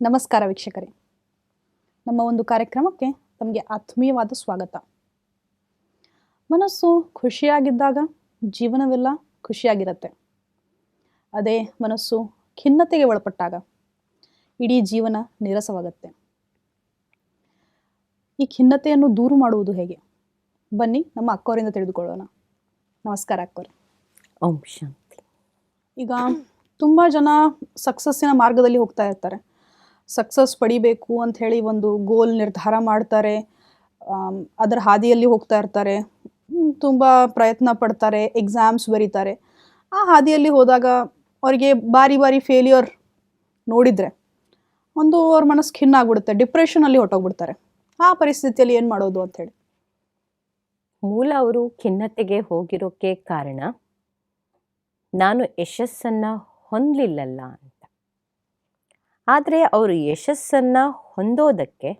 ನಮಸ್ಕಾರ ವೀಕ್ಷಕರೇ. ನಮ್ಮ ಒಂದು ಕಾರ್ಯಕ್ರಮಕ್ಕೆ ತಮಗೆ ಆತ್ಮೀಯವಾದ ಸ್ವಾಗತ. ಮನಸ್ಸು ಖುಷಿಯಾಗಿದ್ದಾಗ ಜೀವನವೆಲ್ಲ ಖುಷಿಯಾಗಿರುತ್ತೆ. ಅದೇ ಮನಸ್ಸು ಖಿನ್ನತೆಗೆ ಒಳಪಟ್ಟಾಗ ಇಡೀ ಜೀವನ ನೀರಸವಾಗುತ್ತೆ. ಈ ಖಿನ್ನತೆಯನ್ನು ದೂರು ಮಾಡುವುದು ಹೇಗೆ? ಬನ್ನಿ ನಮ್ಮ ಅಕ್ಕವರಿಂದ ತಿಳಿದುಕೊಳ್ಳೋಣ. ನಮಸ್ಕಾರ ಅಕ್ಕವ್ರೆ. ಓಂ ಶಾಂತಿ. ಈಗ ತುಂಬ ಜನ ಸಕ್ಸಸ್ಸಿನ ಮಾರ್ಗದಲ್ಲಿ ಹೋಗ್ತಾ ಇರ್ತಾರೆ. ಸಕ್ಸಸ್ ಪಡಿಬೇಕು ಅಂತ ಹೇಳಿ ಒಂದು ಗೋಲ್ ನಿರ್ಧಾರ ಮಾಡ್ತಾರೆ. ಅದರ ಹಾದಿಯಲ್ಲಿ ಹೋಗ್ತಾ ಇರ್ತಾರೆ. ತುಂಬ ಪ್ರಯತ್ನ ಪಡ್ತಾರೆ ಎಕ್ಸಾಮ್ಸ್ ಬರೀತಾರೆ. ಆ ಹಾದಿಯಲ್ಲಿ ಹೋದಾಗ ಅವರಿಗೆ ಬಾರಿ ಬಾರಿ ಫೇಲ್ಯೂರ್ ನೋಡಿದರೆ ಒಂದು ಅವ್ರ ಮನಸ್ಸು ಖಿನ್ನ ಆಗ್ಬಿಡುತ್ತೆ ಡಿಪ್ರೆಷನಲ್ಲಿ ಹೊಟ್ಟೋಗ್ಬಿಡ್ತಾರೆ ಆ ಪರಿಸ್ಥಿತಿಯಲ್ಲಿ ಏನು ಮಾಡೋದು ಅಂಥೇಳಿ? ಮೂಲ ಅವರು ಖಿನ್ನತೆಗೆ ಹೋಗಿರೋಕ್ಕೆ ಕಾರಣ, ನಾನು ಯಶಸ್ಸನ್ನು ಹೊಂದಲಿಲ್ಲಲ್ಲ ಆದರೆ ಅವರು ಯಶಸ್ಸನ್ನು ಹೊಂದೋದಕ್ಕೆ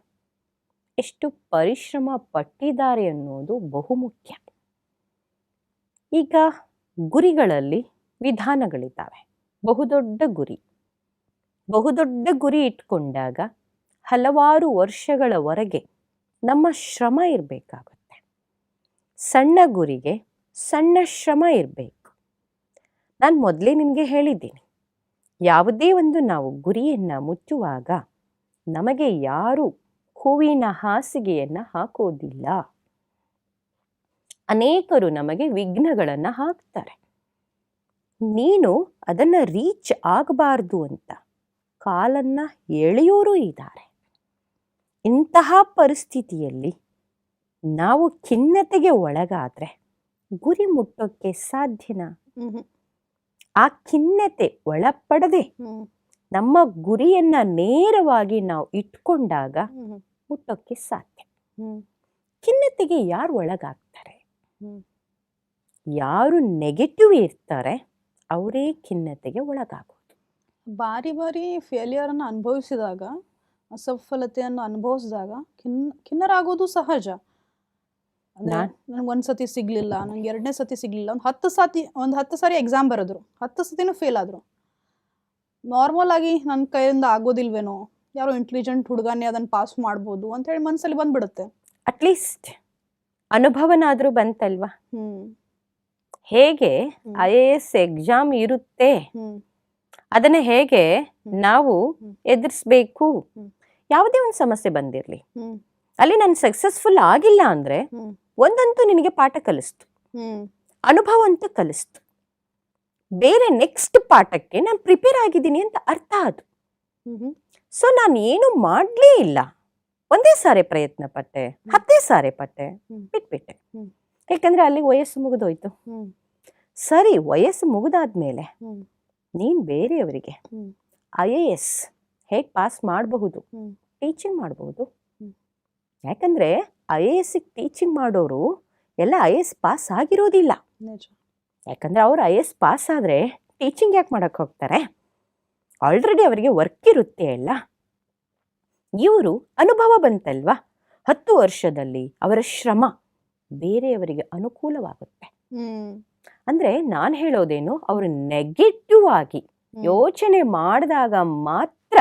ಎಷ್ಟು ಪರಿಶ್ರಮ ಪಟ್ಟಿದ್ದಾರೆ ಅನ್ನೋದು ಬಹುಮುಖ್ಯ ಈಗ ಗುರಿಗಳಲ್ಲಿ ವಿಧಾನಗಳಿದ್ದಾವೆ. ಬಹುದೊಡ್ಡ ಗುರಿ. ಬಹುದೊಡ್ಡ ಗುರಿ ಇಟ್ಕೊಂಡಾಗ ಹಲವಾರು ವರ್ಷಗಳವರೆಗೆ ನಮ್ಮ ಶ್ರಮ ಇರಬೇಕಾಗುತ್ತೆ. ಸಣ್ಣ ಗುರಿಗೆ ಸಣ್ಣ ಶ್ರಮ ಇರಬೇಕು. ನಾನು ಮೊದಲೇ ನಿಮಗೆ ಹೇಳಿದ್ದೀನಿ. ಯಾವುದೇ ಒಂದು ನಾವು ಗುರಿಯನ್ನು ಮುಚ್ಚುವಾಗ ನಮಗೆ ಯಾರು ಹೂವಿನ ಹಾಸಿಗೆಯನ್ನು ಹಾಕೋದಿಲ್ಲ. ಅನೇಕರು ನಮಗೆ ವಿಘ್ನಗಳನ್ನು ಹಾಕ್ತಾರೆ. ನೀನು ಅದನ್ನು ರೀಚ್ ಆಗಬಾರ್ದು ಅಂತ ಕಾಲನ್ನ ಎಳೆಯೋರು ಇದ್ದಾರೆ. ಇಂತಹ ಪರಿಸ್ಥಿತಿಯಲ್ಲಿ ನಾವು ಖಿನ್ನತೆಗೆ ಒಳಗಾದರೆ ಗುರಿ ಮುಟ್ಟೋಕ್ಕೆ ಸಾಧ್ಯನಾ? ಆ ಖಿನ್ನತೆ ಒಳಪಡದೆ ನಮ್ಮ ಗುರಿಯನ್ನ ನೇರವಾಗಿ ನಾವು ಇಟ್ಕೊಂಡಾಗ ಮುಟ್ಟೋಕ್ಕೆ ಸಾಧ್ಯ. ಖಿನ್ನತೆಗೆ ಯಾರು ಒಳಗಾಗ್ತಾರೆ? ಯಾರು ನೆಗೆಟಿವ್ ಇರ್ತಾರೆ ಅವರೇ ಖಿನ್ನತೆಗೆ ಒಳಗಾಗೋದು. ಬಾರಿ ಬಾರಿ ಫೇಲಿಯರನ್ನು ಅನುಭವಿಸಿದಾಗ ಅಸಫಲತೆಯನ್ನು ಅನುಭವಿಸಿದಾಗ ಖಿನ್ನ ಖಿನ್ನರಾಗೋದು ಸಹಜ. ನನಗೆ ಒಂದ್ ಸತಿ ಸಿಗ್ಲಿಲ್ಲ ನಂಗೆ ಎರಡನೇ ಸತಿ ಸಿಗ್ಲಿಲ್ಲ ಒಂದು ಹತ್ತು ಸತಿ ಒಂದು ಹತ್ತು ಸಾರಿ ಎಕ್ಸಾಮ್ ಬರೆದ್ರು ಹತ್ತು ಸತಿನೂ ಫೇಲ್ ಆದ್ರು. ನಾರ್ಮಲ್ ಆಗಿ ನನ್ನ ಕೈಯಿಂದ ಆಗೋದಿಲ್ವೇನೋ ಯಾರೋ ಇಂಟೆಲಿಜೆಂಟ್ ಹುಡುಗನೇ ಅದನ್ನ ಪಾಸ್ ಮಾಡ್ಬೋದು ಅಂತ ಹೇಳಿ ಮನಸ್ಸಲ್ಲಿ ಬಂದ್ಬಿಡುತ್ತೆ. ಅಟ್ಲೀಸ್ಟ್ ಅನುಭವನಾದರೂ ಬಂತಲ್ವಾ? ಹೇಗೆ ಐ ಎ ಎಸ್ ಎಕ್ಸಾಮ್ ಇರುತ್ತೆ? ಅದನ್ನ ಹೇಗೆ ನಾವು. ಎದುರಿಸ್ಬೇಕು? ಯಾವುದೇ ಒಂದು ಸಮಸ್ಯೆ ಬಂದಿರಲಿ. ಅಲ್ಲಿ ನಾನು ಸಕ್ಸಸ್ಫುಲ್ ಆಗಿಲ್ಲ ಅಂದ್ರೆ ಒಂದಂತೂ ನಿನಗೆ ಪಾಠ ಕಲಿಸ್ತು. ಅನುಭವ ಅಂತ ಕಲಿಸ್ತು. ಬೇರೆ ನೆಕ್ಸ್ಟ್ ಪಾಠಕ್ಕೆ ನಾನು ಪ್ರಿಪೇರ್ ಆಗಿದ್ದೀನಿ ಅಂತ ಅರ್ಥ ಅದು. ಸೊ ನಾನು ಏನು ಮಾಡಲೇ ಇಲ್ಲ. ಒಂದೇ ಸಾರಿ ಪ್ರಯತ್ನ ಪಟ್ಟೆ ಹತ್ತೇ ಸಾರಿ ಪಟ್ಟೆ. ಬಿಟ್ಬಿಟ್ಟೆ. ಯಾಕಂದ್ರೆ ಅಲ್ಲಿ ವಯಸ್ಸು ಮುಗಿದೋಯ್ತು. ಸರಿ ವಯಸ್ಸು ಮುಗಿದಾದ್ಮೇಲೆ ನೀನು ಬೇರೆಯವರಿಗೆ. ಐ ಎ ಎಸ್ ಹೇಗೆ ಪಾಸ್ ಮಾಡಬಹುದು? ಟೀಚಿಂಗ್ ಮಾಡಬಹುದು. ಯಾಕಂದ್ರೆ ಐ ಎ ಎಸ್ಸಿಗೆ ಟೀಚಿಂಗ್ ಮಾಡೋರು ಎಲ್ಲ ಐ ಎ ಎಸ್ ಪಾಸ್ ಆಗಿರೋದಿಲ್ಲ. ಯಾಕಂದರೆ ಅವ್ರು ಐ ಎಸ್ ಪಾಸ್ ಆದರೆ ಟೀಚಿಂಗ್ ಯಾಕೆ ಮಾಡೋಕ್ಕೆ ಹೋಗ್ತಾರೆ? ಆಲ್ರೆಡಿ ಅವರಿಗೆ ವರ್ಕ್ ಇರುತ್ತೆ ಅಲ್ಲ. ಇವರು ಅನುಭವ ಬಂತಲ್ವಾ? ಹತ್ತು ವರ್ಷದಲ್ಲಿ ಅವರ ಶ್ರಮ ಬೇರೆಯವರಿಗೆ ಅನುಕೂಲವಾಗುತ್ತೆ. ಅಂದರೆ ನಾನು ಹೇಳೋದೇನು ಅವರು ನೆಗೆಟಿವ್ ಆಗಿ ಯೋಚನೆ ಮಾಡಿದಾಗ ಮಾತ್ರ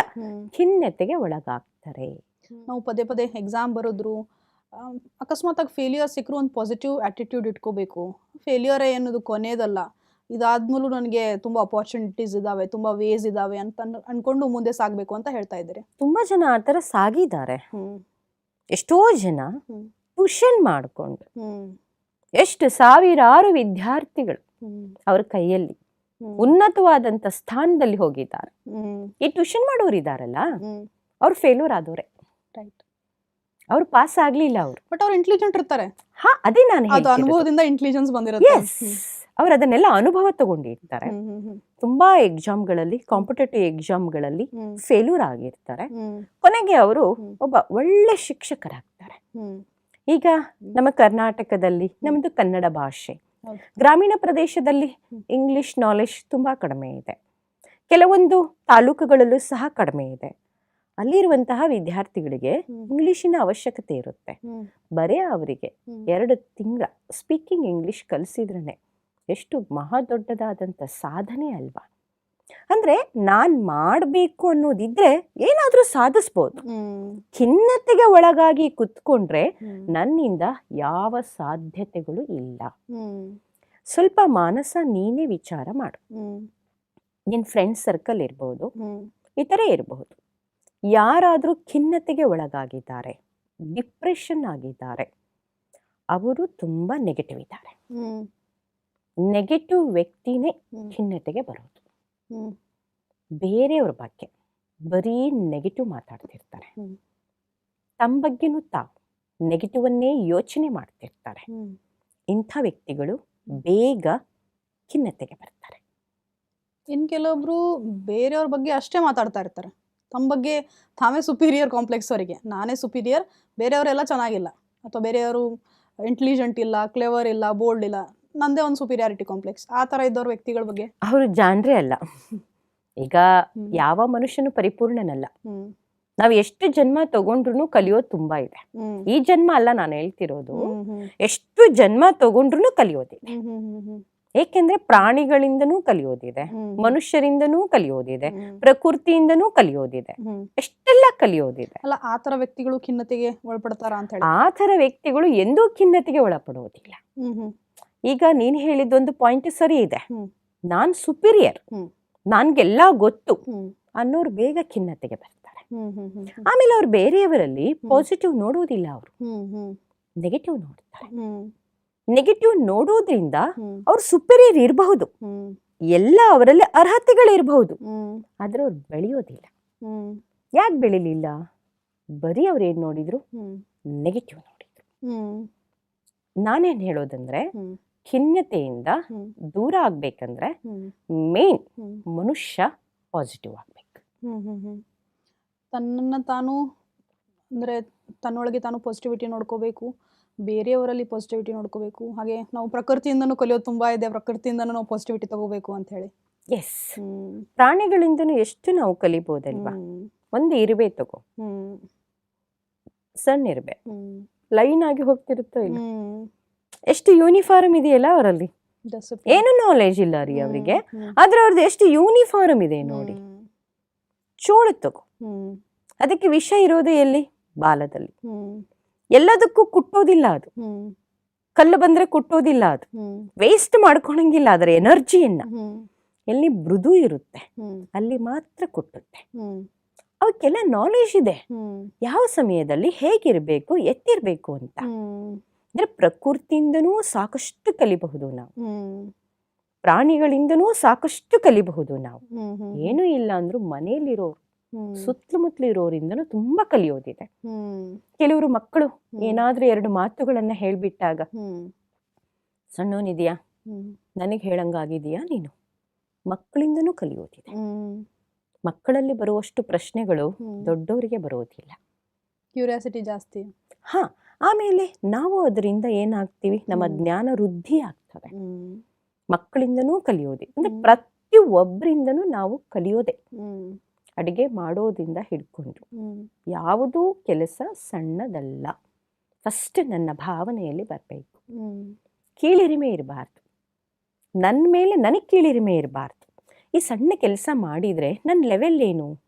ಖಿನ್ನತೆಗೆ ಒಳಗಾಗ್ತಾರೆ. ನಾವು ಪದೇ ಪದೇ ಎಕ್ಸಾಮ್ ಬರೋದ್ರು ಅಕಸ್ಮಾತ್ ಅಕಸ್ಮಾತಾಗಿ ಫೇಲಿಯರ್ ಸಿಕ್ಕರು ಒಂದು ಪಾಸಿಟಿವ್ ಆ್ಯಟಿಟ್ಯೂಡ್ ಇಟ್ಕೋಬೇಕು. ಫೇಲಿಯರೇ ಅನ್ನೋದು ಕೊನೆಯದಲ್ಲ ಇದಾದ್ಮೇಲೂ ನನಗೆ ತುಂಬ ಅಪಾರ್ಚುನಿಟೀಸ್ ಇದ್ದಾವೆ ತುಂಬ ವೇಸ್ ಇದ್ದಾವೆ ಅಂತ ಅನ್- ಅನ್ಕೊಂಡು ಮುಂದೆ ಸಾಗಬೇಕು ಅಂತ ಹೇಳ್ತಾ ಇದ್ದಾರೆ. ತುಂಬಾ ಜನ ಆ ಥರ ಸಾಗಿದ್ದಾರೆ. ಎಷ್ಟೋ ಜನ ಟ್ಯೂಷನ್ ಮಾಡಿಕೊಂಡು ಎಷ್ಟು ಸಾವಿರಾರು ವಿದ್ಯಾರ್ಥಿಗಳು ಅವ್ರ ಕೈಯಲ್ಲಿ. ಉನ್ನತವಾದಂತ ಸ್ಥಾನದಲ್ಲಿ ಹೋಗಿದ್ದಾರೆ. ಈ ಟ್ಯೂಷನ್ ಮಾಡೋರು ಇದ್ದಾರಲ್ಲ ಅವ್ರು ಫೇಲ್ಯೂರ್ ಆದವ್ರೆ. ರೈಟ್ ಅವ್ರು ಪಾಸ್ ಆಗ್ಲಿಲ್ಲ ಅವ್ರು. ಬಟ್ ಅವ್ರು ಇಂಟೆಲಿಜೆಂಟ್ ಇರ್ತಾರೆ. ಹಾ ಅದೇ ನಾನು ಅದು ಅನುಭವದಿಂದ ಇಂಟೆಲಿಜೆನ್ಸ್ ಬಂದಿರುತ್ತೆ. ಅವ್ರು ಅದನ್ನೆಲ್ಲ ಅನುಭವ ತಗೊಂಡಿರ್ತಾರೆ. ತುಂಬಾ ಎಕ್ಸಾಮ್ಗಳಲ್ಲಿ ಕಾಂಪಿಟೇಟಿವ್ ಎಕ್ಸಾಮ್ಗಳಲ್ಲಿ ಫೇಲ್ಯೂರ್ ಆಗಿರ್ತಾರೆ. ಕೊನೆಗೆ ಅವರು ಒಬ್ಬ ಒಳ್ಳೆ ಶಿಕ್ಷಕರಾಗ್ತಾರೆ. ಈಗ ನಮ್ಮ ಕರ್ನಾಟಕದಲ್ಲಿ ನಮ್ಮದು ಕನ್ನಡ ಭಾಷೆ. ಗ್ರಾಮೀಣ ಪ್ರದೇಶದಲ್ಲಿ ಇಂಗ್ಲಿಷ್ ನಾಲೆಜ್ ತುಂಬಾ ಕಡಿಮೆ ಇದೆ. ಕೆಲವೊಂದು ತಾಲೂಕುಗಳಲ್ಲೂ ಸಹ ಕಡಿಮೆ ಇದೆ. ಅಲ್ಲಿರುವಂತಹ ವಿದ್ಯಾರ್ಥಿಗಳಿಗೆ ಇಂಗ್ಲೀಷಿನ ಇಂಗ್ಲಿಶಿನ ಅವಶ್ಯಕತೆ ಇರುತ್ತೆ. ಬರೇ ಅವರಿಗೆ ಎರಡು ತಿಂಗಳ ಸ್ಪೀಕಿಂಗ್ ಇಂಗ್ಲಿಷ್ ಕಲಿಸಿದ್ರೇ ಎಷ್ಟು ಮಹಾ ದೊಡ್ಡದಾದಂಥ ಸಾಧನೆ ಅಲ್ವಾ? ಅಂದ್ರೆ ನಾನ್ ಮಾಡಬೇಕು ಅನ್ನೋದಿದ್ರೆ ಏನಾದ್ರೂ ಸಾಧಿಸ್ಬೋದು. ಖಿನ್ನತೆಗೆ ಒಳಗಾಗಿ ಕುತ್ಕೊಂಡ್ರೆ ನನ್ನಿಂದ ಯಾವ ಸಾಧ್ಯತೆಗಳು ಇಲ್ಲ. ಸ್ವಲ್ಪ ಮಾನಸ ನೀನೇ ವಿಚಾರ ಮಾಡು. ನಿನ್ ಫ್ರೆಂಡ್ ಸರ್ಕಲ್ ಇರ್ಬೋದು. ಇತರೆ ಇರಬಹುದು ಯಾರಾದರೂ ಖಿನ್ನತೆಗೆ ಒಳಗಾಗಿದ್ದಾರೆ ಡಿಪ್ರೆಷನ್ ಆಗಿದ್ದಾರೆ ಅವರು ತುಂಬ ನೆಗೆಟಿವ್ ಇದ್ದಾರೆ. ನೆಗೆಟಿವ್ ವ್ಯಕ್ತಿನೇ ಖಿನ್ನತೆಗೆ ಬರೋದು. ಬೇರೆಯವ್ರ ಬಗ್ಗೆ ಬರೀ ನೆಗೆಟಿವ್ ಮಾತಾಡ್ತಿರ್ತಾರೆ. ತಮ್ಮ ಬಗ್ಗೆನೂ ತಾವು ನೆಗೆಟಿವನ್ನೇ ಯೋಚನೆ ಮಾಡ್ತಿರ್ತಾರೆ. ಇಂಥ ವ್ಯಕ್ತಿಗಳು ಬೇಗ ಖಿನ್ನತೆಗೆ ಬರ್ತಾರೆ. ಇನ್ ಕೆಲವೊಬ್ರು ಬೇರೆಯವ್ರ ಬಗ್ಗೆ ಅಷ್ಟೇ ಮಾತಾಡ್ತಾ ಇರ್ತಾರೆ. ತಮ್ಮ ಬಗ್ಗೆ ತಾವೇ ಸುಪೀರಿಯರ್ ಕಾಂಪ್ಲೆಕ್ಸ್ ಅವರಿಗೆ. ನಾನೇ ಸುಪೀರಿಯರ್ ಬೇರೆಯವರೆಲ್ಲ ಚೆನ್ನಾಗಿಲ್ಲ. ಅಥವಾ ಬೇರೆಯವರು ಇಂಟೆಲಿಜೆಂಟ್ ಇಲ್ಲ ಕ್ಲೇವರ್ ಇಲ್ಲ ಬೋಲ್ಡ್ ಇಲ್ಲ ನಂದೇ ಒಂದು ಸುಪೀರಿಯಾರಿಟಿ ಕಾಂಪ್ಲೆಕ್ಸ್ ಆ ಥರ ಇದ್ದವ್ರ ವ್ಯಕ್ತಿಗಳ ಬಗ್ಗೆ? ಅವರು ಜಾನ್ರೇ ಅಲ್ಲ. ಈಗ ಯಾವ ಮನುಷ್ಯನು ಪರಿಪೂರ್ಣನಲ್ಲ. ನಾವು ಎಷ್ಟು ಜನ್ಮ ತಗೊಂಡ್ರು ಕಲಿಯೋದು ತುಂಬಾ ಇದೆ. ಈ ಜನ್ಮ ಅಲ್ಲ ನಾನು ಹೇಳ್ತಿರೋದು. ಎಷ್ಟು ಜನ್ಮ ತಗೊಂಡ್ರು ಕಲಿಯೋದಿದೆ ಏಕೆಂದ್ರೆ ಪ್ರಾಣಿಗಳಿಂದನೂ ಕಲಿಯೋದಿದೆ ಮನುಷ್ಯರಿಂದನೂ ಕಲಿಯೋದಿದೆ ಪ್ರಕೃತಿಯಿಂದನೂ ಕಲಿಯೋದಿದೆ ಎಷ್ಟೆಲ್ಲ ಕಲಿಯೋದಿದೆ. ಅಲ್ಲ ಆ ಥರ ವ್ಯಕ್ತಿಗಳು ಖಿನ್ನತೆಗೆ ಒಳಪಡ್ತಾರ ಅಂತ ಹೇಳಿ. ಆ ಥರ ವ್ಯಕ್ತಿಗಳು ಎಂದೂ ಖಿನ್ನತೆಗೆ ಒಳಪಡುವುದಿಲ್ಲ. ಈಗ ನೀನ್ ಹೇಳಿದ್ದೊಂದು ಪಾಯಿಂಟ್ ಸರಿ ಇದೆ. ನಾನ್ ಸುಪೀರಿಯರ್. ನನ್ಗೆಲ್ಲ ಗೊತ್ತು ಅನ್ನೋರು ಬೇಗ ಖಿನ್ನತೆಗೆ ಬರ್ತಾರೆ. ಆಮೇಲೆ ಅವ್ರು ಬೇರೆಯವರಲ್ಲಿ ಪಾಸಿಟಿವ್ ನೋಡುವುದಿಲ್ಲ ಅವರು. ನೆಗೆಟಿವ್ ನೋಡ್ತಾರೆ. ನೆಗೆಟಿವ್ ನೋಡೋದ್ರಿಂದ ಅವ್ರು ಸುಪೀರಿಯರ್ ಇರಬಹುದು. ಎಲ್ಲ ಅವರಲ್ಲಿ ಅರ್ಹತೆಗಳಿರಬಹುದು ಇರಬಹುದು. ಆದ್ರೆ ಅವ್ರು ಬೆಳೆಯೋದಿಲ್ಲ. ಯಾಕೆ ಬೆಳಿಲಿಲ್ಲ? ಬರೀ ಅವ್ರು ಏನ್ ನೋಡಿದ್ರು? ನೆಗೆಟಿವ್ ನೋಡಿದ್ರು. ನಾನೇನ್ ಹೇಳೋದಂದ್ರೆ ಖಿನ್ನತೆಯಿಂದ ದೂರ ಆಗ್ಬೇಕಂದ್ರೆ ಮೇನ್ ಮನುಷ್ಯ ಪಾಸಿಟಿವ್ ಆಗ್ಬೇಕು. ತನ್ನನ್ನು ತಾನು ಅಂದರೆ ತನ್ನೊಳಗೆ ತಾನು ಪಾಸಿಟಿವಿಟಿ ನೋಡ್ಕೋಬೇಕು. ಬೇರೆಯವರಲ್ಲಿ ಪಾಸಿಟಿವಿಟಿ ನೋಡ್ಕೋಬೇಕು. ಹಾಗೆ ನಾವು ಪ್ರಕೃತಿಯಿಂದನೂ ಕಲಿಯೋದು ತುಂಬ ಇದೆ. ಪ್ರಕೃತಿಯಿಂದನೂ ನಾವು ಪಾಸಿಟಿವಿಟಿ ತಗೋಬೇಕು ಅಂತ ಹೇಳಿ. ಎಸ್ ಪ್ರಾಣಿಗಳಿಂದನೂ ಎಷ್ಟು ನಾವು ಕಲಿಬಹುದಲ್ವಾ ಒಂದು ಇರುವೆ ತಗೋ. ಹ್ಮ್. ಸಣ್ಣ ಇರುವೆ. ಹ್ಮ್. ಲೈನ್ ಆಗಿ ಹೋಗ್ತಿರುತ್ತೋ ಇಲ್ಲ? ಹ್ಮ್. ಎಷ್ಟು ಯೂನಿಫಾರ್ಮ್ ಇದೆಯಲ್ಲ ಅವರಲ್ಲಿ. ಏನು ನಾಲೆಜ್ ಇಲ್ಲ ರೀ ಅವರಿಗೆ. ಆದ್ರೆ ಅವ್ರದ್ದು ಎಷ್ಟು ಯೂನಿಫಾರ್ಮ್ ಇದೆ ನೋಡಿ. ಚೋಳು ತಗೋ. ಅದಕ್ಕೆ ವಿಷ ಇರೋದೇ ಎಲ್ಲಿ? ಬಾಲದಲ್ಲಿ. ಹ್ಮ್. ಎಲ್ಲದಕ್ಕೂ ಕುಟ್ಟೋದಿಲ್ಲ ಅದು. ಕಲ್ಲು ಬಂದ್ರೆ ಕುಟ್ಟೋದಿಲ್ಲ ಅದು. ವೇಸ್ಟ್ ಮಾಡ್ಕೊಳಂಗಿಲ್ಲ ಅದರ ಎನರ್ಜಿಯನ್ನ ಎಲ್ಲಿ ಮೃದು ಇರುತ್ತೆ ಅಲ್ಲಿ ಮಾತ್ರ ಕುಟ್ಟುತ್ತೆ. ಅವಕ್ಕೆಲ್ಲ ನಾಲೆಜ್ ಇದೆ. ಯಾವ ಸಮಯದಲ್ಲಿ ಹೇಗಿರಬೇಕು ಎತ್ತಿರ್ಬೇಕು ಅಂತ. ಅಂದ್ರೆ ಪ್ರಕೃತಿಯಿಂದನೂ ಸಾಕಷ್ಟು ಕಲಿಬಹುದು ನಾವು. ಪ್ರಾಣಿಗಳಿಂದನೂ ಸಾಕಷ್ಟು ಕಲಿಬಹುದು ನಾವು. ಏನೂ ಇಲ್ಲ ಅಂದ್ರೂ ಮನೆಯಲ್ಲಿರೋರು ಹ್ಮ್ ಸುತ್ತಮುತ್ತಲು ಇರೋರಿಂದನೂ ತುಂಬಾ ಕಲಿಯೋದಿದೆ. ಕೆಲವರು ಮಕ್ಕಳು. ಏನಾದ್ರೂ ಎರಡು ಮಾತುಗಳನ್ನ ಹೇಳ್ಬಿಟ್ಟಾಗ ಸಣ್ಣವನಿದೆಯಾ? ನನಗೆ ಹೇಳಂಗಾಗಿದೆಯಾ ನೀನು? ಮಕ್ಕಳಿಂದನೂ ಕಲಿಯೋದಿದೆ. ಮಕ್ಕಳಲ್ಲಿ ಬರುವಷ್ಟು ಪ್ರಶ್ನೆಗಳು ದೊಡ್ಡವರಿಗೆ ಬರೋದಿಲ್ಲ. ಕ್ಯೂರಿಯಾಸಿಟಿ ಜಾಸ್ತಿ. ಹಾ ಆಮೇಲೆ ನಾವು ಅದರಿಂದ ಏನಾಗ್ತೀವಿ? ನಮ್ಮ ಜ್ಞಾನ ವೃದ್ಧಿ ಆಗ್ತವೆ ಮಕ್ಕಳಿಂದನೂ ಕಲಿಯೋದೆ. ಅಂದ್ರೆ. ಪ್ರತಿ ಒಬ್ಬರಿಂದನೂ ನಾವು ಕಲಿಯೋದೆ. ಅಡಿಗೆ ಮಾಡೋದಿಂದ ಹಿಡ್ಕೊಂಡು. ಹ್ಮ್. ಯಾವುದೂ ಕೆಲಸ ಸಣ್ಣದಲ್ಲ. ಫಸ್ಟ್ ನನ್ನ ಭಾವನೆಯಲ್ಲಿ ಬರಬೇಕು. ಕೀಳಿರಿಮೆ ಇರಬಾರ್ದು. ನನ್ನ ಮೇಲೆ ನನಗೆ ಕೀಳಿರಿಮೆ ಇರಬಾರ್ದು. ಈ ಸಣ್ಣ ಕೆಲಸ ಮಾಡಿದರೆ ನನ್ನ ಲೆವೆಲ್ ಏನು?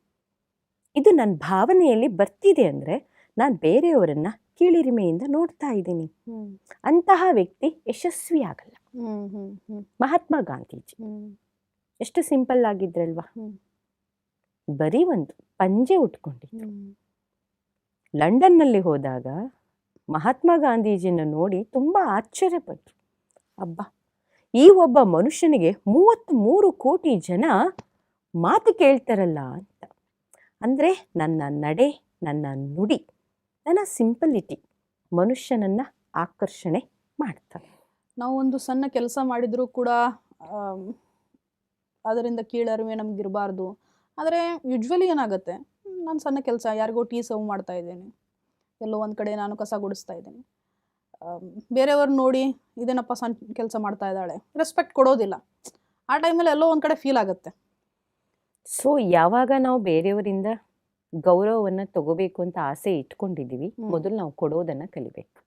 ಇದು ನನ್ನ ಭಾವನೆಯಲ್ಲಿ ಬರ್ತಿದೆ ಅಂದರೆ ನಾನು ಬೇರೆಯವರನ್ನು ಕೀಳಿರಿಮೆಯಿಂದ ನೋಡ್ತಾ ಇದ್ದೀನಿ. ಅಂತಹ ವ್ಯಕ್ತಿ ಯಶಸ್ವಿ ಆಗಲ್ಲ. ಮಹಾತ್ಮ ಗಾಂಧೀಜಿ. ಎಷ್ಟು ಸಿಂಪಲ್ ಆಗಿದ್ರಲ್ವಾ. ಬರೀ ಒಂದು ಪಂಜೆ ಉಟ್ಕೊಂಡಿತ್ತು. ಲಂಡನ್ನಲ್ಲಿ ಹೋದಾಗ ಮಹಾತ್ಮ ಗಾಂಧೀಜಿನ ನೋಡಿ ತುಂಬ ಆಶ್ಚರ್ಯಪಟ್ಟರು ಅಬ್ಬ ಈ ಒಬ್ಬ ಮನುಷ್ಯನಿಗೆ ಮೂವತ್ತ್ ಮೂರು ಕೋಟಿ ಜನ ಮಾತು ಕೇಳ್ತಾರಲ್ಲ ಅಂತ. ಅಂದರೆ ನನ್ನ ನಡೆ ನನ್ನ ನುಡಿ ನನ್ನ ಸಿಂಪಲಿಟಿ ಮನುಷ್ಯನನ್ನ ಆಕರ್ಷಣೆ ಮಾಡ್ತಾರೆ. ನಾವು ಒಂದು ಸಣ್ಣ ಕೆಲಸ ಮಾಡಿದರೂ ಕೂಡ ಅದರಿಂದ ಕೀಳರಿವೆ ನಮ್ಗೆ ಇರಬಾರ್ದು ಆದರೆ ಯೂಶ್ವಲಿ ಏನಾಗುತ್ತೆ ನಾನು ಸಣ್ಣ ಕೆಲಸ ಯಾರಿಗೋ ಟೀ ಸರ್ವ್ ಮಾಡ್ತಾ ಇದ್ದೇನೆ. ಎಲ್ಲೋ ಒಂದು ಕಡೆ ನಾನು ಕಸ ಗುಡಿಸ್ತಾ ಇದ್ದೀನಿ. ಬೇರೆಯವ್ರು ನೋಡಿ ಇದೇನಪ್ಪ ಸಣ್ಣ ಕೆಲಸ ಮಾಡ್ತಾ ಇದ್ದಾಳೆ ರೆಸ್ಪೆಕ್ಟ್ ಕೊಡೋದಿಲ್ಲ. ಆ ಟೈಮಲ್ಲಿ ಎಲ್ಲೋ ಒಂದು ಕಡೆ ಫೀಲ್ ಆಗುತ್ತೆ. ಸೊ ಯಾವಾಗ ನಾವು ಬೇರೆಯವರಿಂದ ಗೌರವವನ್ನು ತಗೋಬೇಕು ಅಂತ ಆಸೆ ಇಟ್ಕೊಂಡಿದ್ದೀವಿ ಮೊದಲು ನಾವು ಕೊಡೋದನ್ನು ಕಲಿಬೇಕು.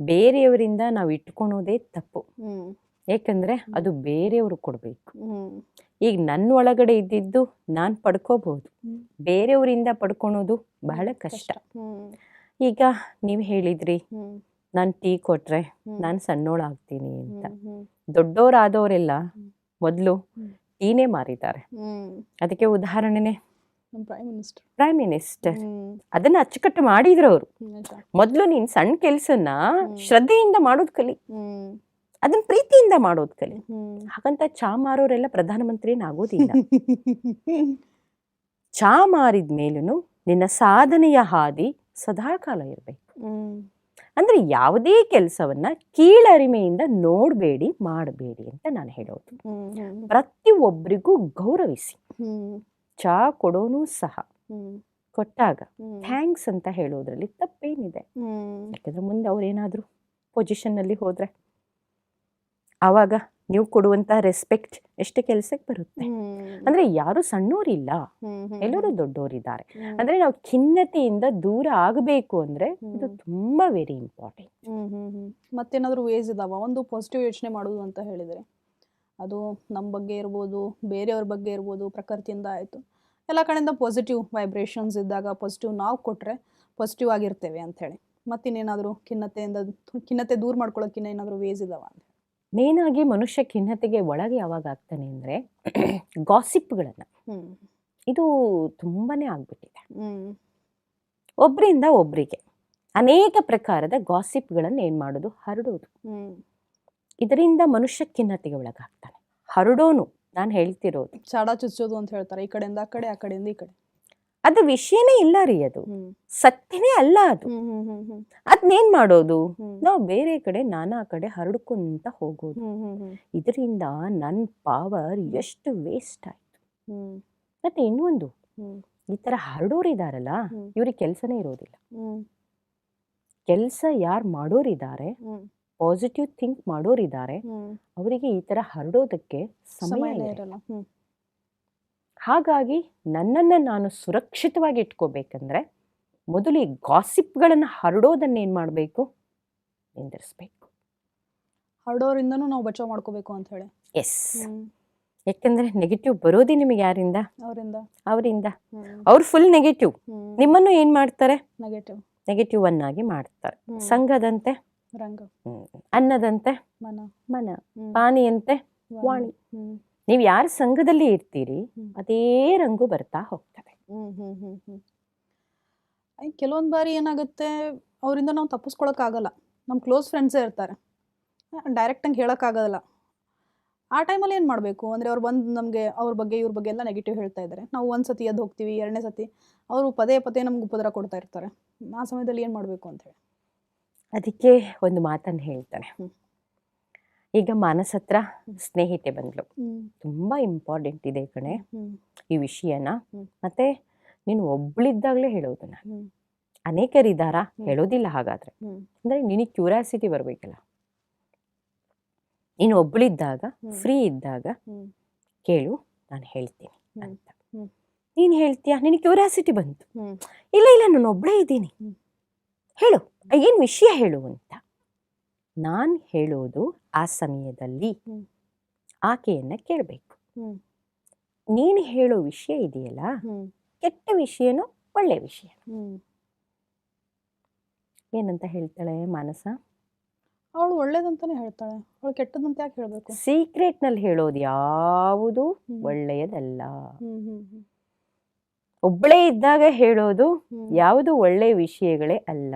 ಬೇರೆಯವರಿಂದ ನಾವು ಇಟ್ಕೊಳೋದೇ ತಪ್ಪು. ಯಾಕಂದ್ರೆ ಏಕೆಂದರೆ ಅದು ಬೇರೆಯವರು ಕೊಡಬೇಕು. ಈಗ ನನ್ನ ಒಳಗಡೆ ಇದ್ದಿದ್ದು ನಾನು ಪಡ್ಕೋಬಹುದು. ಬೇರೆಯವರಿಂದ ಪಡ್ಕೊಳೋದು ಬಹಳ ಕಷ್ಟ. ಈಗ ನೀವು ಹೇಳಿದ್ರಿ ನಾನು ಟೀ ಕೊಟ್ರೆ. ನಾನು ಸಣ್ಣೋಳಾಗ್ತೀನಿ ಅಂತ. ದೊಡ್ಡೋರಾದವರೆಲ್ಲ ಮೊದಲು ಟೀನೇ ಮಾರಿದ್ದಾರೆ. ಅದಕ್ಕೆ ಉದಾಹರಣೆನೆ ಪ್ರೈಮ್ ಮಿನಿಸ್ಟರ್ ಅದನ್ನ ಅಚ್ಚುಕಟ್ಟು ಮಾಡಿದ್ರು ಅವರು. ಮೊದಲು ನೀನ್ ಸಣ್ಣ ಕೆಲ್ಸನ್ನ ಶ್ರದ್ಧೆಯಿಂದ ಮಾಡೋದ್ ಕಲಿ. ಅದನ್ನ ಪ್ರೀತಿಯಿಂದ ಮಾಡೋದು ಕಲಿ. ಹಾಗಂತ ಚಾ ಮಾರೋರೆಲ್ಲ ಪ್ರಧಾನಮಂತ್ರಿನ ಆಗೋದಿಲ್ಲ ಚಾ ಮಾರಿದ ಮೇಲೂ ನಿನ್ನ ಸಾಧನೆಯ ಹಾದಿ ಸದಾಕಾಲ ಇರಬೇಕು. ಹ್ಮ್. ಅಂದ್ರೆ ಯಾವುದೇ ಕೆಲಸವನ್ನ ಕೀಳರಿಮೆಯಿಂದ ನೋಡಬೇಡಿ ಮಾಡಬೇಡಿ ಅಂತ ನಾನು ಹೇಳೋದು. ಪ್ರತಿಯೊಬ್ಬರಿಗೂ ಗೌರವಿಸಿ. ಚಾ ಕೊಡೋನು ಸಹ. ಕೊಟ್ಟಾಗ ಥ್ಯಾಂಕ್ಸ್ ಅಂತ ಹೇಳೋದ್ರಲ್ಲಿ ತಪ್ಪೇನಿದೆ. ಯಾಕಂದ್ರೆ ಮುಂದೆ ಅವ್ರೇನಾದರೂ ಪೊಸಿಷನ್ನಲ್ಲಿ ಹೋದ್ರೆ ಆವಾಗ ನೀವು ಕೊಡುವಂತಹ ರೆಸ್ಪೆಕ್ಟ್ ಎಷ್ಟು ಕೆಲಸಕ್ಕೆ ಬರುತ್ತೆ. ಅಂದ್ರೆ ಯಾರು ಸಣ್ಣೋರಿಲ್ಲ. ಹ್ಮ್ ಎಲ್ಲರೂ ದೊಡ್ಡೋರಿದ್ದಾರೆ. ಅಂದ್ರೆ ನಾವು ಖಿನ್ನತೆಯಿಂದ ದೂರ ಆಗಬೇಕು ಅಂದ್ರೆ ಇದು ತುಂಬಾ ವೆರಿ ಇಂಪಾರ್ಟೆಂಟ್ ಮತ್ತೇನಾದ್ರೂ ವೇಸ್ ಇದಾವ? ಒಂದು ಪಾಸಿಟಿವ್ ಯೋಚನೆ ಮಾಡೋದು ಅಂತ ಹೇಳಿದ್ರೆ. ಅದು ನಮ್ಮ ಬಗ್ಗೆ ಇರ್ಬೋದು ಬೇರೆಯವ್ರ ಬಗ್ಗೆ ಇರ್ಬೋದು ಪ್ರಕೃತಿಯಿಂದ ಆಯಿತು. ಎಲ್ಲ ಕಡೆಯಿಂದ ಪಾಸಿಟಿವ್ ವೈಬ್ರೇಷನ್ಸ್ ಇದ್ದಾಗ ಪಾಸಿಟಿವ್ ನಾವು ಕೊಟ್ಟರೆ ಪಾಸಿಟಿವ್ ಆಗಿರ್ತೇವೆ ಅಂತ ಹೇಳಿ. ಮತ್ತಿನ್ನೇನಾದ್ರೂ ಖಿನ್ನತೆಯಿಂದ ಖಿನ್ನತೆ ದೂರ ಮಾಡ್ಕೊಳ್ಳೋಕ್ಕಿನ್ನ ಏನಾದರೂ ವೇಸ್ ಇದಾವ ಅಂತ ಮೇನ್ ಆಗಿ ಮನುಷ್ಯ ಖಿನ್ನತೆಗೆ ಒಳಗೆ ಯಾವಾಗ ಆಗ್ತಾನೆ ಅಂದರೆ ಗಾಸಿಪ್ಗಳನ್ನು. ಇದು ತುಂಬಾನೇ ಆಗ್ಬಿಟ್ಟಿದೆ. ಒಬ್ಬರಿಂದ ಒಬ್ಬರಿಗೆ ಅನೇಕ ಪ್ರಕಾರದ ಗಾಸಿಪ್ಗಳನ್ನು ಏನು ಮಾಡೋದು? ಹರಡೋದು. ಇದರಿಂದ ಮನುಷ್ಯ ಖಿನ್ನತೆಗೆ ಒಳಗಾಗ್ತಾನೆ. ಹರಡೋನು. ನಾನು ಹೇಳ್ತಿರೋದು. ಚಾಡ ಚುಚ್ಚೋದು ಅಂತ ಹೇಳ್ತಾರೆ. ಈ ಕಡೆಯಿಂದ ಆ ಕಡೆ ಆ ಕಡೆಯಿಂದ ಈ ಕಡೆ. ಅದು ವಿಷಯನೇ ಇಲ್ಲ ರೀ ಅದು. ಸತ್ಯನೇ ಅಲ್ಲ ಅದು. ಅದನ್ನೇನ್ ಮಾಡೋದು? ನಾವು ಬೇರೆ ಕಡೆ ನಾನಾ ಕಡೆ ಹರಡ್ಕೊಂತ ಹೋಗೋದು. ಇದರಿಂದ ನನ್ನ ಪಾವರ್ ಎಷ್ಟು ವೇಸ್ಟ್ ಆಯ್ತು. ಮತ್ತೆ ಇನ್ನೊಂದು. ಈ ತರ ಹರಡೋರಿದಾರಲ್ಲ. ಇವ್ರಿಗೆ ಕೆಲಸನೇ ಇರೋದಿಲ್ಲ. ಕೆಲಸ ಯಾರು ಮಾಡೋರಿದ್ದಾರೆ ಪಾಸಿಟಿವ್ ಥಿಂಕ್ ಮಾಡೋರಿದ್ದಾರೆ ಅವರಿಗೆ ಈ ತರ ಹರಡೋದಕ್ಕೆ ಸಮಯ ಇರಲ್ಲ. ಹಾಗಾಗಿ ನನ್ನನ್ನು ನಾನು ಸುರಕ್ಷಿತವಾಗಿ ಇಟ್ಕೋಬೇಕಂದ್ರೆ ಮೊದಲು ಈ ಗಾಸಿಪ್ಗಳನ್ನು ಹರಡೋದನ್ನ ಏನು ಮಾಡಬೇಕು? ನಿಂದಿರಿಸ್ಬೇಕು. ಹರಡೋರಿಂದನೂ ನಾವು ಬಚಾವ್ ಮಾಡ್ಕೋಬೇಕು ಅಂತ ಹೇಳಿ. ಎಸ್. ಯಾಕಂದ್ರೆ ನೆಗೆಟಿವ್ ಬರೋದೇ ನಿಮಗೆ ಯಾರಿಂದ? ಅವರಿಂದ. ಅವರಿಂದ. ಅವ್ರು ಫುಲ್ ನೆಗೆಟಿವ್. ನಿಮ್ಮನ್ನು ಏನ್ ಮಾಡ್ತಾರೆ? ನೆಗೆಟಿವ್. ನೆಗೆಟಿವ್ ಅನ್ನಾಗಿ ಮಾಡ್ತಾರೆ. ಸಂಘದಂತೆ? ರಂಗ. ಅನ್ನದಂತೆ? ಮನ. ಮನ. ಪಾನಿಯಂತೆ? ವಾಣಿ. ನೀವು ಯಾರ ಸಂಘದಲ್ಲಿ ಇರ್ತೀರಿ ಅದೇ ರಂಗು ಬರ್ತಾ ಹೋಗ್ತದೆ. ಕೆಲವೊಂದು ಬಾರಿ ಏನಾಗುತ್ತೆ ಅವರಿಂದ ನಾವು ತಪ್ಪಿಸ್ಕೊಳಕ್ಕಾಗಲ್ಲ. ನಮ್ಮ ಕ್ಲೋಸ್ ಫ್ರೆಂಡ್ಸೇ ಇರ್ತಾರೆ. ಡೈರೆಕ್ಟಾಗಿ ಹೇಳೋಕ್ಕಾಗಲ್ಲ. ಆ ಟೈಮಲ್ಲಿ ಏನು ಮಾಡಬೇಕು? ಅಂದರೆ ಅವ್ರು ಬಂದು ನಮಗೆ ಅವ್ರ ಬಗ್ಗೆ ಇವ್ರ ಬಗ್ಗೆ ಎಲ್ಲ ನೆಗೆಟಿವ್ ಹೇಳ್ತಾ ಇದ್ದಾರೆ ನಾವು ಒಂದು ಸತಿ ಅದು ಹೋಗ್ತೀವಿ ಎರಡನೇ ಸತಿ ಅವರು ಪದೇ ಪದೇ ನಮ್ಗೆ ಉಪದ್ರ ಕೊಡ್ತಾ ಇರ್ತಾರೆ. ಆ ಸಮಯದಲ್ಲಿ ಏನು ಮಾಡಬೇಕು ಅಂತ ಹೇಳಿ? ಅದಕ್ಕೆ ಒಂದು ಮಾತನ್ನು ಹೇಳ್ತಾನೆ. ಈಗ ಮಾನಸ್ ಹತ್ರ ಸ್ನೇಹಿತೆ ಬಂದ್ಲು. ತುಂಬಾ ಇಂಪಾರ್ಟೆಂಟ್ ಇದೆ ಕಣೆ. ಈ ವಿಷಯನ. ಮತ್ತೆ ನೀನು ಒಬ್ಳಿದ್ದಾಗ್ಲೇ ಹೇಳೋದು ನಾನು. ಅನೇಕರಿದ್ದಾರ? ಹೇಳೋದಿಲ್ಲ ಹಾಗಾದ್ರೆ. ಅಂದ್ರೆ ನಿನಗೆ ಕ್ಯೂರಿಯಾಸಿಟಿ ಬರಬೇಕಲ್ಲ. ನೀನು ಒಬ್ಳಿದ್ದಾಗ ಫ್ರೀ ಇದ್ದಾಗ ಕೇಳು ನಾನು ಹೇಳ್ತೀನಿ ಅಂತ. ನೀನ್ ನೀನು ನಿನ್ ನಿನಗೆ ಕ್ಯೂರಿಯಾಸಿಟಿ ಬಂತು ಇಲ್ಲ ಇಲ್ಲ ನಾನು ಒಬ್ಳೇ ಇದ್ದೀನಿ. ಹೇಳು ಏನ್ ವಿಷಯ ಹೇಳು ಅಂತ. ನಾನು ಹೇಳೋದು ಆ ಸಮಯದಲ್ಲಿ ಆಕೆಯನ್ನು ಕೇಳಬೇಕು. ನೀನು ಹೇಳೋ ವಿಷಯ ಇದೆಯಲ್ಲ ಕೆಟ್ಟ ವಿಷಯನೂ ಒಳ್ಳೆ ವಿಷಯ. ಏನಂತ ಹೇಳ್ತಾಳೆ ಮಾನಸ? ಅವಳು ಒಳ್ಳೇದಂತಾನೆ ಹೇಳ್ತಾಳೆ. ಅವಳು ಕೆಟ್ಟದಂತ ಯಾಕೆ ಹೇಳಬೇಕು? ಸೀಕ್ರೆಟ್ನಲ್ಲಿ ಹೇಳೋದು ಯಾವುದು ಒಳ್ಳೆಯದಲ್ಲ. ಒಬ್ಬಳೇ ಇದ್ದಾಗ ಹೇಳೋದು ಯಾವುದು ಒಳ್ಳೆ ವಿಷಯಗಳೇ ಅಲ್ಲ.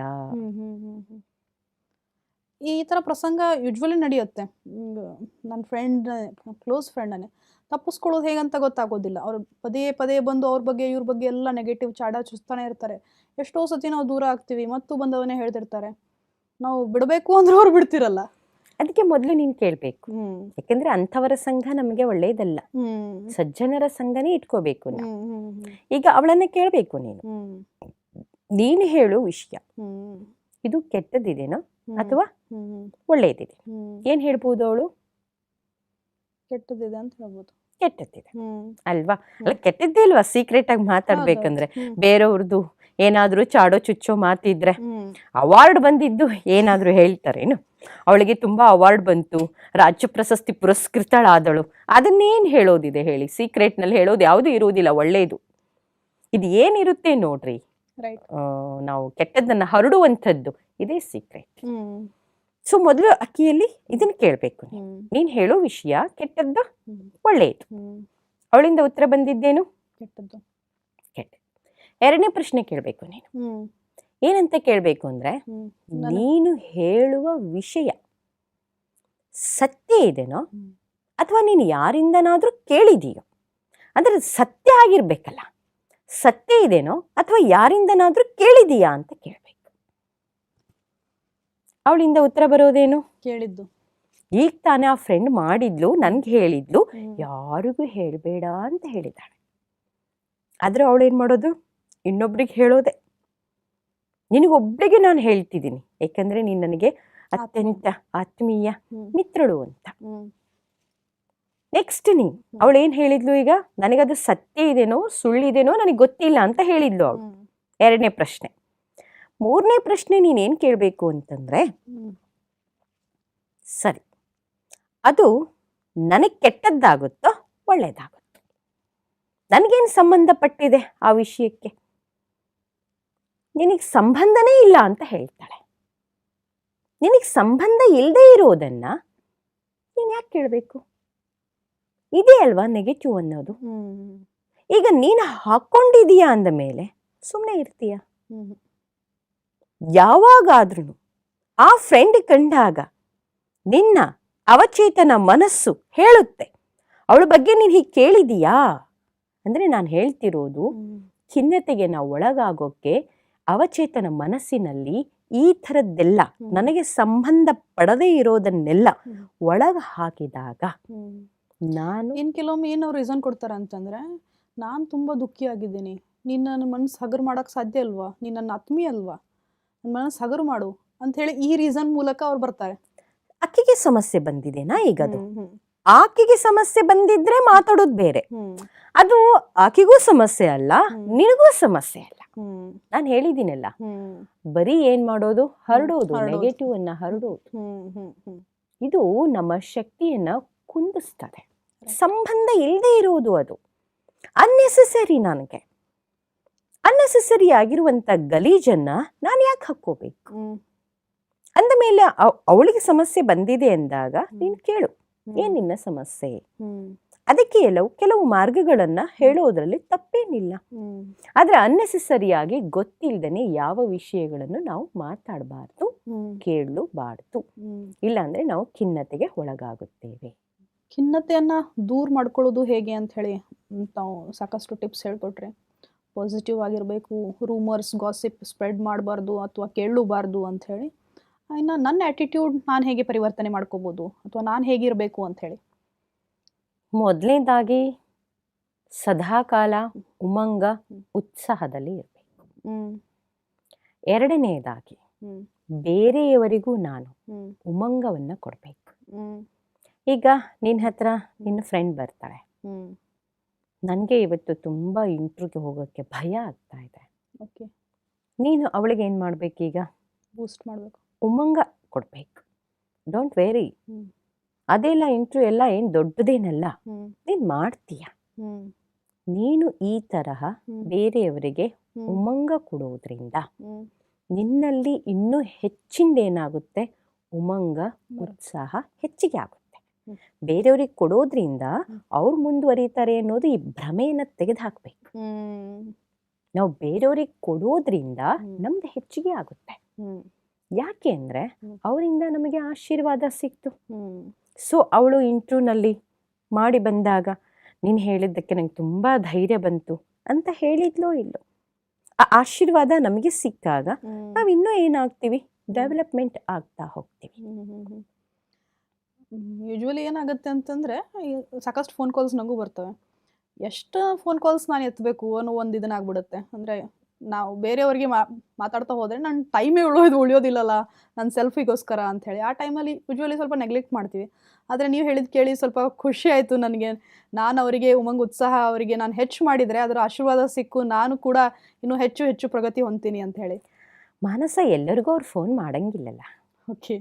ಈ ಥರ ಪ್ರಸಂಗ ಯೂಜ್ವಲಿ ನಡೆಯುತ್ತೆ. ನನ್ನ ಫ್ರೆಂಡ್ ಕ್ಲೋಸ್ ಫ್ರೆಂಡನ್ನೇ ತಪ್ಪಿಸ್ಕೊಳ್ಳೋದು ಹೇಗಂತ ಗೊತ್ತಾಗೋದಿಲ್ಲ. ಅವ್ರು ಪದೇ ಪದೇ ಬಂದು ಅವ್ರ ಬಗ್ಗೆ ಇವ್ರ ಬಗ್ಗೆ ಎಲ್ಲ ನೆಗೆಟಿವ್ ಚಾಡ ಚುಸ್ತಾನೆ ಇರ್ತಾರೆ. ಎಷ್ಟೋ ಸತಿ ನಾವು ದೂರ ಆಗ್ತೀವಿ ಮತ್ತು ಬಂದವನೇ ಹೇಳ್ತಿರ್ತಾರೆ ನಾವು ಬಿಡಬೇಕು ಅಂದ್ರೆ ಅವ್ರು ಬಿಡ್ತಿರಲ್ಲ. ಅದಕ್ಕೆ ಮೊದಲು ನೀನು ಕೇಳಬೇಕು. ಯಾಕಂದ್ರೆ ಅಂಥವರ ಸಂಘ ನಮಗೆ ಒಳ್ಳೆಯದಲ್ಲ ಸಜ್ಜನರ ಸಂಘನೇ ಇಟ್ಕೋಬೇಕು ಈಗ ಅವಳನ್ನ ಕೇಳಬೇಕು ನೀನು. ನೀನು ಹೇಳು ವಿಷಯ. ಇದು ಕೆಟ್ಟದಿದೆನೋ. ಅಥವಾ ಒಳ್ಳೆಯದಿದೆ. ಏನ್ ಹೇಳ್ಬೋದು ಅವಳು? ಕೆಟ್ಟದಿದೆ ಅಂತ ಹೇಳ್ಬೋದು. ಕೆಟ್ಟದ್ದಿದೆ. ಅಲ್ವಾ? ಅಲ್ಲ ಕೆಟ್ಟದ್ದೇ ಅಲ್ವಾ? ಸೀಕ್ರೆಟ್ ಆಗಿ ಮಾತಾಡ್ಬೇಕಂದ್ರೆ. ಬೇರೆಯವ್ರದ್ದು ಏನಾದ್ರೂ ಚಾಡೋ ಚುಚ್ಚೋ ಮಾತಿದ್ರೆ ಅವಾರ್ಡ್ ಬಂದಿದ್ದು ಏನಾದ್ರೂ ಹೇಳ್ತಾರೇನು? ಅವಳಿಗೆ ತುಂಬಾ ಅವಾರ್ಡ್ ಬಂತು. ರಾಜ್ಯ ಪ್ರಶಸ್ತಿ ಪುರಸ್ಕೃತಳಾದಳು. ಅದನ್ನೇನ್ ಹೇಳೋದಿದೆ ಹೇಳಿ? ಸೀಕ್ರೆಟ್ನಲ್ಲಿ ಹೇಳೋದು ಯಾವುದು ಇರುವುದಿಲ್ಲ ಒಳ್ಳೆಯದು ಇದು ಏನಿರುತ್ತೆ ನೋಡ್ರಿ. ನಾವು ಕೆಟ್ಟದ್ದನ್ನ ಹರಡುವಂಥದ್ದು. ಇದೇ ಸೀಕ್ರೆಟ್ ಸೊ ಮೊದಲು ಅಕ್ಕಿಯಲ್ಲಿ ಇದನ್ನ ಕೇಳಬೇಕು ನೀನ್ ಹೇಳೋ ವಿಷಯ ಕೆಟ್ಟದ್ದು ಒಳ್ಳೆಯದು. ಅವಳಿಂದ ಉತ್ತರ ಬಂದಿದ್ದೇನು? ಕೆಟ್ಟದ್ದು. ಕೆಟ್ಟ. ಎರಡನೇ ಪ್ರಶ್ನೆ ಕೇಳಬೇಕು ನೀನು. ಏನಂತ ಕೇಳಬೇಕು ಅಂದ್ರೆ ನೀನು ಹೇಳುವ ವಿಷಯ ಸತ್ಯ ಇದೆನೋ. ಅಥವಾ ನೀನು ಯಾರಿಂದನಾದ್ರೂ ಕೇಳಿದೀಯೋ ಅಂದ್ರೆ ಅದು ಸತ್ಯ ಆಗಿರ್ಬೇಕಲ್ಲ. ಸತ್ಯ ಇದೇನೋ ಅಥವಾ ಯಾರಿಂದನಾದ್ರೂ ಕೇಳಿದೀಯಾ ಅಂತ ಕೇಳಬೇಕು. ಅವಳಿಂದ ಉತ್ತರ ಬರೋದೇನು? ಕೇಳಿದ್ದು. ಈಗ ತಾನೇ ಆ ಫ್ರೆಂಡ್ ಮಾಡಿದ್ಲು ನನ್ಗೆ ಹೇಳಿದ್ಲು. ಯಾರಿಗೂ ಹೇಳಬೇಡ ಅಂತ ಹೇಳಿದಾಳೆ ಆದ್ರೆ ಅವಳೇನ್ ಮಾಡೋದು? ಇನ್ನೊಬ್ರಿಗೆ ಹೇಳೋದೆ. ನಿನಗೊಬ್ಬರಿಗೆ ನಾನು ಹೇಳ್ತಿದ್ದೀನಿ. ಯಾಕಂದ್ರೆ ನೀನ್ ನನಗೆ ಅತ್ಯಂತ ಆತ್ಮೀಯ ಮಿತ್ರಳು ಅಂತ. ನೆಕ್ಸ್ಟ್ ನೀ ಅವಳೇನ್ ಹೇಳಿದ್ಲು ಈಗ? ನನಗದು ಸತ್ಯ ಇದೇನೋ ಸುಳ್ಳಿದೇನೋ ನನಗೆ ಗೊತ್ತಿಲ್ಲ ಅಂತ ಹೇಳಿದ್ಲು ಅವಳು. ಎರಡನೇ ಪ್ರಶ್ನೆ. ಮೂರನೇ ಪ್ರಶ್ನೆ ನೀನೇನ್ ಕೇಳಬೇಕು ಅಂತಂದ್ರೆ ಸರಿ. ಅದು ನನಗೆ ಕೆಟ್ಟದ್ದಾಗುತ್ತೋ ಒಳ್ಳೇದಾಗುತ್ತೋ? ನನಗೇನು ಸಂಬಂಧಪಟ್ಟಿದೆ ಆ ವಿಷಯಕ್ಕೆ? ನಿನಗೆ ಸಂಬಂಧನೇ ಇಲ್ಲ ಅಂತ ಹೇಳ್ತಾಳೆ. ನಿನಗೆ ಸಂಬಂಧ ಇಲ್ಲದೆ ಇರೋದನ್ನ ನೀನು ಯಾಕೆ ಕೇಳಬೇಕು? ಇದೇ ಅಲ್ವಾ ನೆಗೆಟಿವ್ ಅನ್ನೋದು? ಈಗ ನೀನು ಹಾಕೊಂಡಿದೀಯಾ ಅಂದ ಮೇಲೆ ಸುಮ್ಮನೆ ಇರ್ತೀಯ? ಯಾವಾಗಾದ್ರೂ ಆ ಫ್ರೆಂಡ್ ಕಂಡಾಗ ನಿನ್ನ ಅವಚೇತನ ಮನಸ್ಸು ಹೇಳುತ್ತೆ. ಅವಳ ಬಗ್ಗೆ ನೀನು ಹೀಗೆ ಕೇಳಿದೀಯಾ? ಅಂದ್ರೆ ನಾನು ಹೇಳ್ತಿರೋದು ಖಿನ್ನತೆಗೆ ನಾವು ಒಳಗಾಗೋಕ್ಕೆ ಅವಚೇತನ ಮನಸ್ಸಿನಲ್ಲಿ ಈ ಥರದ್ದೆಲ್ಲ ನನಗೆ ಸಂಬಂಧ ಪಡದೇ ಇರೋದನ್ನೆಲ್ಲ ಒಳಗೆ ಹಾಕಿದಾಗ ನಾನು ಇನ್ನು ಕೆಲವೊಮ್ಮೆ ಏನೋ ರೀಸನ್ ಕೊಡ್ತಾರೆ ಅಂತಂದ್ರೆ ನಾನು ತುಂಬ ದುಃಖಿಯಾಗಿದ್ದೀನಿ. ನಿನ್ನ ನನ್ನ ಮನಸ್ಸು ಹಗರು ಮಾಡೋಕ್ಕೆ ಸಾಧ್ಯ ಅಲ್ವಾ ನೀನು ನನ್ನ ಆತ್ಮೀಯ ಅಲ್ವಾ? ನನ್ನ ಮನಸ್ಸು ಹಗರು ಮಾಡು ಹೇಳಿ ಈ ರೀಸನ್ ಮೂಲಕ ಅವ್ರು ಬರ್ತಾರೆ. ಅಕ್ಕಿಗೆ ಸಮಸ್ಯೆ ಬಂದಿದೆನಾ ಈಗ ಅದು? ಆಕೆಗೆ ಸಮಸ್ಯೆ ಬಂದಿದ್ರೆ ಮಾತಾಡೋದು ಬೇರೆ. ಅದು ಆಕೆಗೂ ಸಮಸ್ಯೆ ಅಲ್ಲ. ನಿನಗೂ ಸಮಸ್ಯೆ ಅಲ್ಲ. ನಾನ್ ಹೇಳಿದ್ದೀನಲ್ಲ. ಬರೀ ಏನ್ ಮಾಡೋದು? ಹರಡೋದು. ನೆಗೆಟಿವ್ ಅನ್ನ ಹರಡೋದು. ಇದು ನಮ್ಮ ಶಕ್ತಿಯನ್ನ ಕುಂದಿಸ್ತದೆ. ಸಂಬಂಧ ಇಲ್ಲದೆ ಇರುವುದು ಅದು. ಅನ್ನೆಸೆಸರಿ ನನಗೆ. ಅನ್ನೆಸೆಸರಿ ಆಗಿರುವಂತ ಗಲೀಜನ್ನ ನಾನು ಯಾಕೆ ಹಾಕ್ಕೋಬೇಕು? ಅಂದ ಮೇಲೆ ಅವಳಿಗೆ ಸಮಸ್ಯೆ ಬಂದಿದೆ ಅಂದಾಗ. ನೀನು ಕೇಳು. ಏನು ನಿನ್ನ ಸಮಸ್ಯೆ? ಅದಕ್ಕೆ ಕೆಲವು ಕೆಲವು ಮಾರ್ಗಗಳನ್ನ ಹೇಳೋದ್ರಲ್ಲಿ ತಪ್ಪೇನಿಲ್ಲ. ಆದರೆ ಅನ್ನೆಸೆಸರಿಯಾಗಿ ಗೊತ್ತಿಲ್ಲದೆ ಯಾವ ವಿಷಯಗಳನ್ನು ನಾವು ಮಾತಾಡಬಾರ್ದು ಕೇಳಬಾರ್ದು. ಇಲ್ಲಾಂದ್ರೆ ನಾವು ಖಿನ್ನತೆಗೆ ಒಳಗಾಗುತ್ತೇವೆ. ಖಿನ್ನತೆಯನ್ನು ದೂರ ಮಾಡ್ಕೊಳ್ಳೋದು ಹೇಗೆ ಅಂತ ಹೇಳಿ ತಾವು ಸಾಕಷ್ಟು ಟಿಪ್ಸ್ ಹೇಳ್ಕೊಟ್ರಿ. ಪಾಸಿಟಿವ್ ಆಗಿರಬೇಕು ರೂಮರ್ಸ್ ಗಾಸಿಪ್ ಸ್ಪ್ರೆಡ್ ಮಾಡಬಾರ್ದು ಅಥವಾ ಕೇಳಲೂಬಾರ್ದು ಅಂಥೇಳಿ ಇನ್ನು ನನ್ನ ಆ್ಯಟಿಟ್ಯೂಡ್ ನಾನು ಹೇಗೆ ಪರಿವರ್ತನೆ ಮಾಡ್ಕೋಬೋದು ಅಥವಾ ನಾನು ಹೇಗಿರಬೇಕು ಅಂಥೇಳಿ ಮೊದಲನೇದಾಗಿ ಸದಾಕಾಲ ಉಮಂಗ ಉತ್ಸಾಹದಲ್ಲಿ ಇರಬೇಕು. ಎರಡನೆಯದಾಗಿ ಬೇರೆಯವರಿಗೂ ನಾನು ಉಮಂಗವನ್ನು ಕೊಡಬೇಕು. ಈಗ ನಿನ್ನ ಹತ್ರ ನಿನ್ನ ಫ್ರೆಂಡ್ ಬರ್ತಾಳೆ. ನನಗೆ ಇವತ್ತು ತುಂಬ ಇಂಟ್ರೂಗೆ ಹೋಗೋಕ್ಕೆ ಭಯ ಆಗ್ತಾ ಇದೆ. ಓಕೆ. ನೀನು ಅವಳಿಗೆ ಏನು ಮಾಡಬೇಕೀಗ ಬೂಸ್ಟ್ ಮಾಡಬೇಕು. ಉಮಂಗ ಕೊಡಬೇಕು. Don't very. ಅದೆಲ್ಲ ಇಂಟ್ರ್ಯೂ ಎಲ್ಲ ಏನು ದೊಡ್ಡದೇನಲ್ಲ. ನೀನು ಮಾಡ್ತೀಯ. ನೀನು ಈ ತರಹ ಬೇರೆಯವರಿಗೆ ಉಮಂಗ ಕೊಡೋದ್ರಿಂದ ನಿನ್ನಲ್ಲಿ ಇನ್ನೂ ಹೆಚ್ಚಿಂದೇನಾಗುತ್ತೆ? ಉಮಂಗ. ಉತ್ಸಾಹ ಹೆಚ್ಚಿಗೆ ಆಗುತ್ತೆ. ಬೇರೆಯವ್ರಿಗೆ ಕೊಡೋದ್ರಿಂದ. ಅವ್ರು ಮುಂದುವರಿತಾರೆ ಅನ್ನೋದು ಈ ಭ್ರಮೆಯನ್ನ ತೆಗೆದುಹಾಕ್ಬೇಕು. ಹಾಕ್ಬೇಕು ನಾವು ಬೇರೆಯವ್ರಿಗೆ ಕೊಡೋದ್ರಿಂದ. ನಮ್ದು ಹೆಚ್ಚಿಗೆ ಆಗುತ್ತೆ. ಯಾಕೆ ಅಂದ್ರೆ ಅವರಿಂದ ನಮಗೆ ಆಶೀರ್ವಾದ ಸಿಕ್ತು. ಸೊ ಅವಳು ಇಂಟ್ರ್ಯೂನಲ್ಲಿ ಮಾಡಿ ಬಂದಾಗ ನೀನು ಹೇಳಿದ್ದಕ್ಕೆ ನಂಗೆ ತುಂಬಾ ಧೈರ್ಯ ಬಂತು ಅಂತ ಹೇಳಿದ್ಲೋ ಇಲ್ಲೋ. ಆ ಆಶೀರ್ವಾದ ನಮಗೆ ಸಿಕ್ಕಾಗ ನಾವಿನ್ನೂ ನಾವು ಇನ್ನೂ ಏನಾಗ್ತೀವಿ? ಡೆವಲಪ್ಮೆಂಟ್ ಆಗ್ತಾ ಹೋಗ್ತೀವಿ. ಯೂಶ್ವಲಿ ಏನಾಗುತ್ತೆ ಅಂತಂದರೆ ಸಾಕಷ್ಟು ಫೋನ್ ಕಾಲ್ಸ್ ನನಗೂ ಬರ್ತವೆ. ಎಷ್ಟು ಫೋನ್ ಕಾಲ್ಸ್ ನಾನು ಎತ್ತಬೇಕು ಅನ್ನೋ ಒಂದು ಇದನ್ನಾಗ್ಬಿಡುತ್ತೆ ಅಂದರೆ ನಾವು ಬೇರೆಯವ್ರಿಗೆ ಮಾ ಮಾತಾಡ್ತಾ ಹೋದರೆ ನನ್ನ ಟೈಮೇ ಉಳಿಯೋದು ಉಳಿಯೋದಿಲ್ಲಲ್ಲ ನನ್ನ ಸೆಲ್ಫಿಗೋಸ್ಕರ ಅಂಥೇಳಿ ಆ ಟೈಮಲ್ಲಿ ಯೂಶ್ವಲಿ ಸ್ವಲ್ಪ ನೆಗ್ಲೆಕ್ಟ್ ಮಾಡ್ತೀವಿ. ಆದರೆ ನೀವು ಹೇಳಿದ ಕೇಳಿ ಸ್ವಲ್ಪ ಖುಷಿ ಆಯಿತು ನನಗೆ. ನಾನು ಅವರಿಗೆ ಉಮಂಗ್ ಉತ್ಸಾಹ ಅವರಿಗೆ ನಾನು ಹೆಚ್ಚು ಮಾಡಿದರೆ ಅದರ ಆಶೀರ್ವಾದ ಸಿಕ್ಕು ನಾನು ಕೂಡ ಇನ್ನೂ ಹೆಚ್ಚು ಹೆಚ್ಚು ಪ್ರಗತಿ ಹೊಂತೀನಿ ಅಂತ ಹೇಳಿ ಮಾನಸ ಎಲ್ಲರಿಗೂ ಅವ್ರು ಫೋನ್ ಮಾಡೋಂಗಿಲ್ಲಲ್ಲ. ಓಕೆ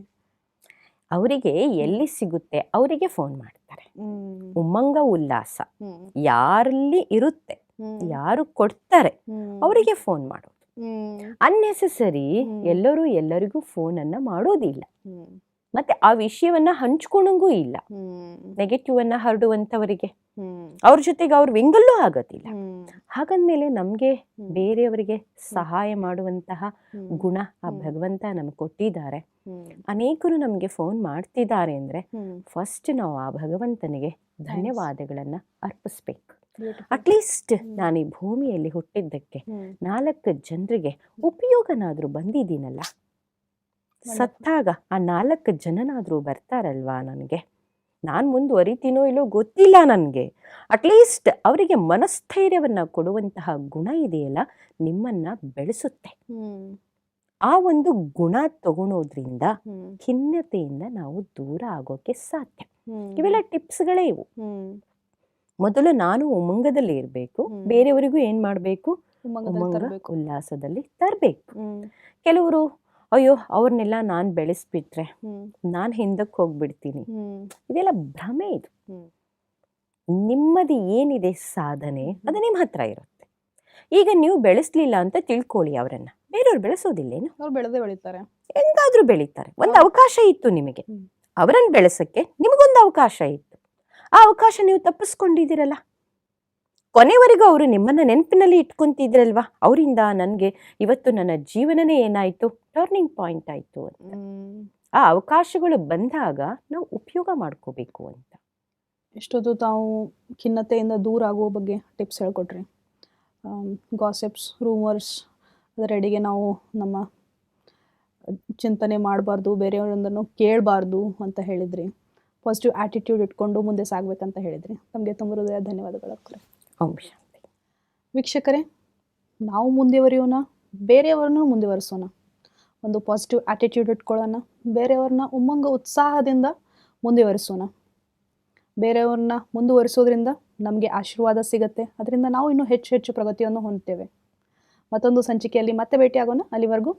ಅವರಿಗೆ ಎಲ್ಲಿ ಸಿಗುತ್ತೆ ಅವರಿಗೆ ಫೋನ್ ಮಾಡ್ತಾರೆ. ಉಮ್ಮಂಗ ಉಲ್ಲಾಸ ಯಾರಲ್ಲಿ ಇರುತ್ತೆ ಯಾರು ಕೊಡ್ತಾರೆ ಅವರಿಗೆ ಫೋನ್ ಮಾಡೋದು. ಅನ್ನೆಸೆಸರಿ ಎಲ್ಲರೂ ಎಲ್ಲರಿಗೂ ಫೋನ್ ಅನ್ನ ಮಾಡೋದಿಲ್ಲ ಮತ್ತೆ ಆ ವಿಷಯವನ್ನ ಹಂಚ್ಕೊಳಂಗೂ ಇಲ್ಲ. ನೆಗೆಟಿವ್ ಅನ್ನ ಹರಡುವಂತವರಿಗೆ ಅವ್ರ ಜೊತೆಗೆ ಅವ್ರ ವಿಂಗಲ್ಲೂ ಆಗೋದಿಲ್ಲ. ಹಾಗಂದ್ಮೇಲೆ ನಮ್ಗೆ ಬೇರೆಯವರಿಗೆ ಸಹಾಯ ಮಾಡುವಂತಹ ಗುಣ ಆ. ಭಗವಂತ ನಮ್ಗೆ ಕೊಟ್ಟಿದ್ದಾರೆ. ಅನೇಕರು ನಮಗೆ ಫೋನ್ ಮಾಡ್ತಿದ್ದಾರೆ ಅಂದ್ರೆ ಫಸ್ಟ್ ನಾವು ಆ ಭಗವಂತನಿಗೆ ಧನ್ಯವಾದಗಳನ್ನ ಅರ್ಪಿಸ್ಬೇಕು. ಅಟ್ಲೀಸ್ಟ್. ನಾನು ಈ ಭೂಮಿಯಲ್ಲಿ ಹುಟ್ಟಿದ್ದಕ್ಕೆ ನಾಲ್ಕು ಜನರಿಗೆ ಉಪಯೋಗನಾದ್ರೂ ಬಂದಿದ್ದೀನಲ್ಲ? ಸತ್ತಾಗ ಆ ನಾಲ್ಕು ಜನನಾದ್ರೂ ಬರ್ತಾರಲ್ವಾ ನನಗೆ? ನಾನು ಮುಂದುವರಿತೀನೋ ಇಲ್ಲೋ ಗೊತ್ತಿಲ್ಲ ನನಗೆ. ಅಟ್ಲೀಸ್ಟ್ ಅವರಿಗೆ ಮನಸ್ಥೈರ್ಯವನ್ನ ಕೊಡುವಂತಹ ಗುಣ ಇದೆಯಲ್ಲ ನಿಮ್ಮನ್ನ ಬೆಳೆಸುತ್ತೆ. ಆ ಒಂದು ಗುಣ ತಗೊಳೋದ್ರಿಂದ ಖಿನ್ನತೆಯಿಂದ ನಾವು ದೂರ ಆಗೋಕೆ ಸಾಧ್ಯ. ಇವೆಲ್ಲ ಟಿಪ್ಸ್ಗಳೇ ಇವು. ಮೊದಲು ನಾನು ಉಮಂಗದಲ್ಲಿ ಇರಬೇಕು. ಬೇರೆಯವರಿಗೂ ಏನ್ ಮಾಡಬೇಕು? ಉಮಂಗ ಉಲ್ಲಾಸದಲ್ಲಿ ತರಬೇಕು. ಕೆಲವರು ಅಯ್ಯೋ ಅವ್ರನ್ನೆಲ್ಲ ನಾನು ಬೆಳೆಸ್ಬಿಟ್ರೆ ನಾನು ಹಿಂದಕ್ಕೆ ಹೋಗ್ಬಿಡ್ತೀನಿ. ಇದೆಲ್ಲ ಭ್ರಮೆ ಇದು. ನಿಮ್ಮದು ಏನಿದೆ ಸಾಧನೆ ಅದು ನಿಮ್ಮ ಹತ್ರ ಇರುತ್ತೆ. ಈಗ ನೀವು ಬೆಳೆಸ್ಲಿಲ್ಲ ಅಂತ ತಿಳ್ಕೊಳ್ಳಿ ಅವರನ್ನ. ಬೇರೆಯವ್ರು ಬೆಳೆಸೋದಿಲ್ಲೇನು? ಅವ್ರು ಬೆಳೆದೇ ಬೆಳಿತಾರೆ. ಎಂದಾದರೂ ಬೆಳೀತಾರೆ. ಒಂದು ಅವಕಾಶ ಇತ್ತು ನಿಮಗೆ. ಅವರನ್ನು ಬೆಳೆಸಕ್ಕೆ ನಿಮಗೊಂದು ಅವಕಾಶ ಇತ್ತು. ಆ ಅವಕಾಶ ನೀವು ತಪ್ಪಿಸ್ಕೊಂಡಿದ್ದೀರಲ್ಲ? ಕೊನೆವರೆಗೂ ಅವರು ನಿಮ್ಮನ್ನ ನೆನಪಿನಲ್ಲಿ ಇಟ್ಕೊಂತಿದ್ರಲ್ವಾ? ಅವರಿಂದ ನನಗೆ ಇವತ್ತು ನನ್ನ ಜೀವನನೇ ಏನಾಯ್ತು? ಟರ್ನಿಂಗ್ ಪಾಯಿಂಟ್ ಆಯ್ತು ಅಂತ. ಆ ಅವಕಾಶಗಳು ಬಂದಾಗ ನಾವು ಉಪಯೋಗ ಮಾಡ್ಕೋಬೇಕು ಅಂತ. ಎಷ್ಟೊತ್ತು ತಾವು ಖಿನ್ನತೆಯಿಂದ ದೂರ ಆಗುವ ಬಗ್ಗೆ ಟಿಪ್ಸ್ ಹೇಳ್ಕೊಟ್ರಿ. ಗಾಸೆಪ್ಸ್ ರೂಮರ್ಸ್ ಅದರೆಡೆಗೆ ನಾವು ನಮ್ಮ ಚಿಂತನೆ ಮಾಡಬಾರ್ದು ಬೇರೆಯವರೊಂದನ್ನು ಕೇಳಬಾರ್ದು ಅಂತ ಹೇಳಿದ್ರಿ. ಪಾಸಿಟಿವ್ ಆ್ಯಟಿಟ್ಯೂಡ್ ಇಟ್ಕೊಂಡು ಮುಂದೆ ಸಾಗಬೇಕಂತ ಹೇಳಿದ್ರಿ. ತಮಗೆ ತುಂಬ ಹೃದಯ ಧನ್ಯವಾದಗಳು ಓಂ ಶಾಂತಿ ವೀಕ್ಷಕರೇ, ನಾವು ಮುಂದುವರಿಯೋಣ, ಬೇರೆಯವ್ರನ್ನೂ ಮುಂದುವರಿಸೋಣ. ಒಂದು ಪಾಸಿಟಿವ್ ಆ್ಯಟಿಟ್ಯೂಡ್ ಇಟ್ಕೊಳ್ಳೋಣ, ಬೇರೆಯವ್ರನ್ನ ಉಮ್ಮಂಗ ಉತ್ಸಾಹದಿಂದ ಮುಂದುವರಿಸೋಣ. ಬೇರೆಯವ್ರನ್ನ ಮುಂದುವರಿಸೋದ್ರಿಂದ ನಮಗೆ ಆಶೀರ್ವಾದ ಸಿಗುತ್ತೆ, ಅದರಿಂದ ನಾವು ಇನ್ನೂ ಹೆಚ್ಚು ಹೆಚ್ಚು ಪ್ರಗತಿಯನ್ನು ಹೊಂದ್ತೇವೆ. ಮತ್ತೊಂದು ಸಂಚಿಕೆಯಲ್ಲಿ ಮತ್ತೆ ಭೇಟಿಯಾಗೋಣ, ಅಲ್ಲಿವರೆಗೂ